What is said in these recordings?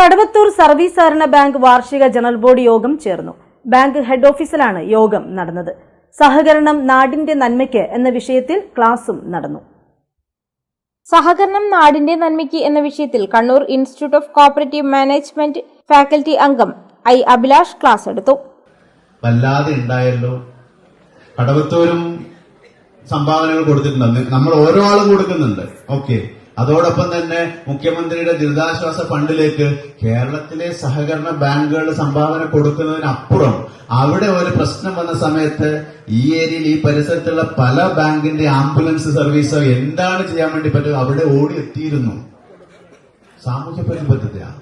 Kadavathur service സഹകരണ bank വാർഷിക general board യോഗം ചേർന്നു. ബാങ്ക് ഹെഡ് ഓഫീസിലാണ് യോഗം നടന്നത്. സഹകരണം നാടിന്റെ നന്മയ്ക്ക് എന്ന വിഷയത്തിൽ ക്ലാസും നടന്നു. സഹകരണം നാടിന്റെ നന്മയ്ക്ക് എന്ന വിഷയത്തിൽ Kannur institute of cooperative management faculty അംഗം ഐ അഭിലാഷ് ക്ലാസ് എടുത്തു. വല്ലാതെ ഉണ്ടായല്ലോ. കടവത്തൂരും സംഭാവനകൾ കൊടുത്തിട്ടുണ്ട്. നമ്മൾ ഓരോ ആളും കൊടുക്കുന്നുണ്ട്. ഓക്കെ. അതോടൊപ്പം തന്നെ മുഖ്യമന്ത്രിയുടെ ദുരിതാശ്വാസ ഫണ്ടിലേക്ക് കേരളത്തിലെ സഹകരണ ബാങ്കുകളുടെ സംഭാവന കൊടുക്കുന്നതിനപ്പുറം അവിടെ ഒരു പ്രശ്നം വന്ന സമയത്ത് ഈ ഏരിയയിൽ ഈ പരിസരത്തുള്ള പല ബാങ്കിന്റെ ആംബുലൻസ് സർവീസോ എന്താണ് ചെയ്യാൻ വേണ്ടി പറ്റുക? അവിടെ ഓടി എത്തിയിരുന്നു. സാമൂഹ്യ പരിപദ്ധതിയാണ്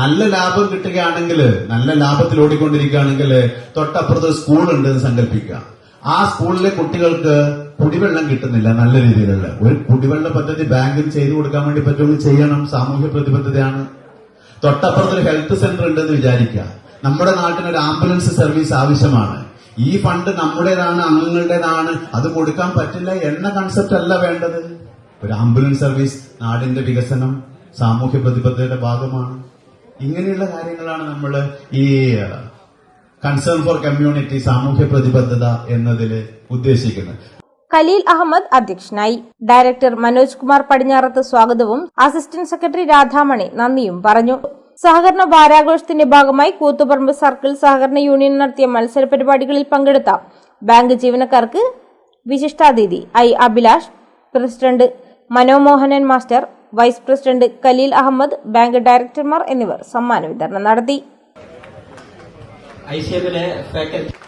നല്ല ലാഭം കിട്ടുകയാണെങ്കിൽ നല്ല ലാഭത്തിൽ ഓടിക്കൊണ്ടിരിക്കുകയാണെങ്കിൽ തൊട്ടപ്പുറത്ത് സ്കൂളുണ്ട് എന്ന് സങ്കല്പിക്കുക. ആ സ്കൂളിലെ കുട്ടികൾക്ക് കുടിവെള്ളം കിട്ടുന്നില്ല നല്ല രീതിയിലുള്ള. ഒരു കുടിവെള്ള പദ്ധതി ബാങ്കിൽ ചെയ്തു കൊടുക്കാൻ വേണ്ടി പറ്റുമെങ്കിൽ ചെയ്യണം. സാമൂഹ്യ പ്രതിബദ്ധതയാണ്. തൊട്ടപ്പുറത്ത് ഒരു ഹെൽത്ത് സെന്റർ ഉണ്ടെന്ന് വിചാരിക്കുക. നമ്മുടെ നാട്ടിന് ഒരു ആംബുലൻസ് സർവീസ് ആവശ്യമാണ്. ഈ ഫണ്ട് നമ്മുടേതാണ് അംഗങ്ങളുടേതാണ്. അത് കൊടുക്കാൻ പറ്റില്ല എന്ന കൺസെപ്റ്റ് അല്ല വേണ്ടത്. ഒരു ആംബുലൻസ് സർവീസ് നാടിന്റെ വികസനം സാമൂഹ്യ പ്രതിബദ്ധതയുടെ ഭാഗമാണ്. ഇങ്ങനെയുള്ള കാര്യങ്ങളാണ് നമ്മൾ ഈ കൺസേൺ ഫോർ കമ്മ്യൂണിറ്റി സാമൂഹ്യ പ്രതിബദ്ധത എന്നതിൽ ഉദ്ദേശിക്കുന്നത് ഖലീൽ അഹമ്മദ് അധ്യക്ഷനായി. ഡയറക്ടർ മനോജ് കുമാർ പടിഞ്ഞാറത്ത് സ്വാഗതവും അസിസ്റ്റന്റ് സെക്രട്ടറി രാധാമണി നന്ദിയും പറഞ്ഞു. സഹകരണ വാരാഘോഷത്തിന്റെ ഭാഗമായി കൂത്തുപറമ്പ് സർക്കിൾ സഹകരണ യൂണിയൻ നടത്തിയ മത്സര പരിപാടികളിൽ പങ്കെടുത്ത ബാങ്ക് ജീവനക്കാർക്ക് വിശിഷ്ടാതിഥി I Abhilash president Manomohanan master vice president Khaleel Ahammed bank ഡയറക്ടർമാർ എന്നിവർ സമ്മാന വിതരണം നടത്തി. ഐശ്വര്യത്തിലെ ഫാക്കൽറ്റി